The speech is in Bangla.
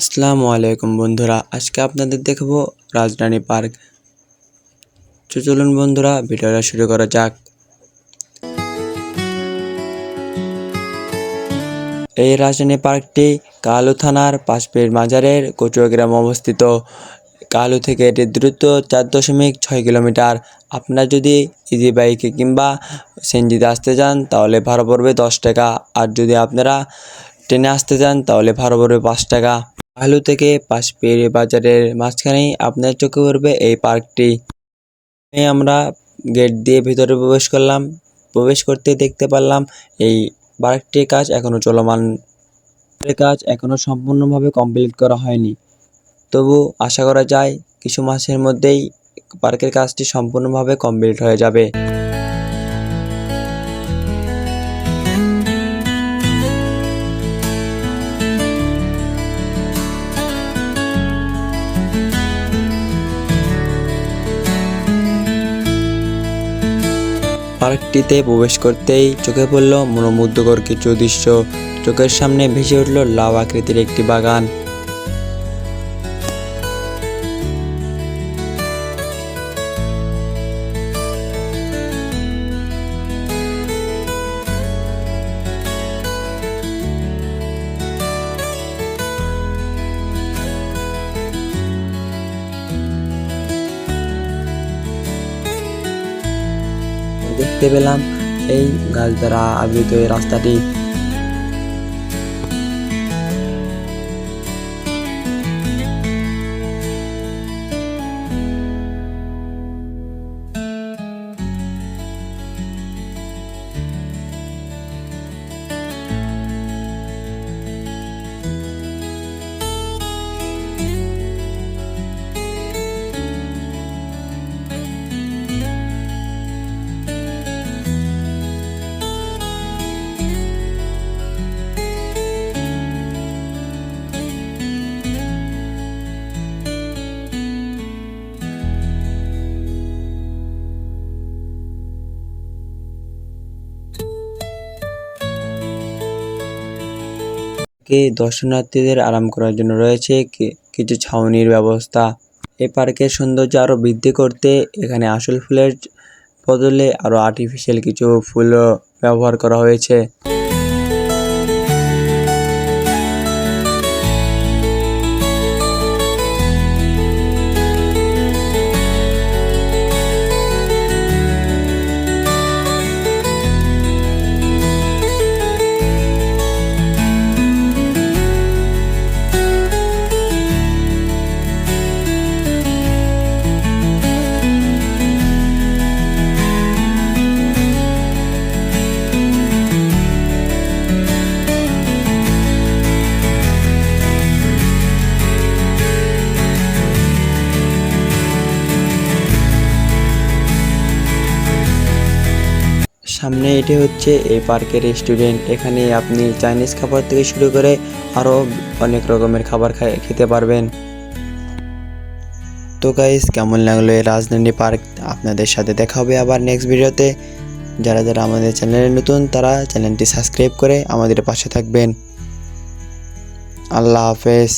আসসালামু আলাইকুম বন্ধুরা, আজকে আপনাদের দেখাবো রাজধানী পার্ক। চলুন বন্ধুরা, ভিডিওটা শুরু করা যাক। এই রাজধানী পার্কটি কালু থানার পাশপের মাজারের কচুয়া গ্রামে অবস্থিত। কালু থেকে এটি দ্রুত চার দশমিক ছয় কিলোমিটার। আপনারা যদি ইজি বাইকে কিংবা সেনজিতে আসতে চান, তাহলে ভাড়া পড়বে দশ টাকা। আর যদি আপনারা ট্রেনে আসতে চান, তাহলে ভাড়া পড়বে পাঁচ টাকা। আলু থেকে পাশপের বাজারের মাঝখানেই আপনার চোখে পড়বে এই পার্কটি। আমরা গেট দিয়ে ভিতরে প্রবেশ করলাম। প্রবেশ করতে দেখতে পারলাম এই পার্কটির কাজ এখনও চলমান। কাজ এখনও সম্পূর্ণভাবে কমপ্লিট করা হয়নি। তবু আশা করা যায়, কিছু মাসের মধ্যেই পার্কের কাজটি সম্পূর্ণভাবে কমপ্লিট হয়ে যাবে। পার্কটিতে প্রবেশ করতেই চোখে পড়ল মনোমুগ্ধকর কিছু দৃশ্য। চোখের সামনে ভেসে উঠল লাভ আকৃতির একটি বাগান। দেখতে পেলাম। এই গাছ দ্বারা আবৃত এই রাস্তাটি কে দর্শনার্থীদের আরাম করার জন্য রয়েছে কিছু ছাউনির ব্যবস্থা। এ পার্কের সৌন্দর্য আরও বৃদ্ধি করতে এখানে আসল ফুলের বদলে আরও আর্টিফিশিয়াল কিছু ফুলও ব্যবহার করা হয়েছে। সামনে এটি হচ্ছে এই পার্কের রেস্টুরেন্ট এখানে আপনি চাইনিজ খাবার থেকে শুরু করে আরও অনেক রকমের খাবার খেতে পারবেন। তো গাইস কেমন লাগল এই রাজধানী পার্ক? আপনাদের সাথে দেখা হবে আবার নেক্সট ভিডিওতে যারা যারা আমাদের চ্যানেলে নতুন, তারা চ্যানেলটি সাবস্ক্রাইব করে আমাদের পাশে থাকবেন। আল্লাহ হাফেজ।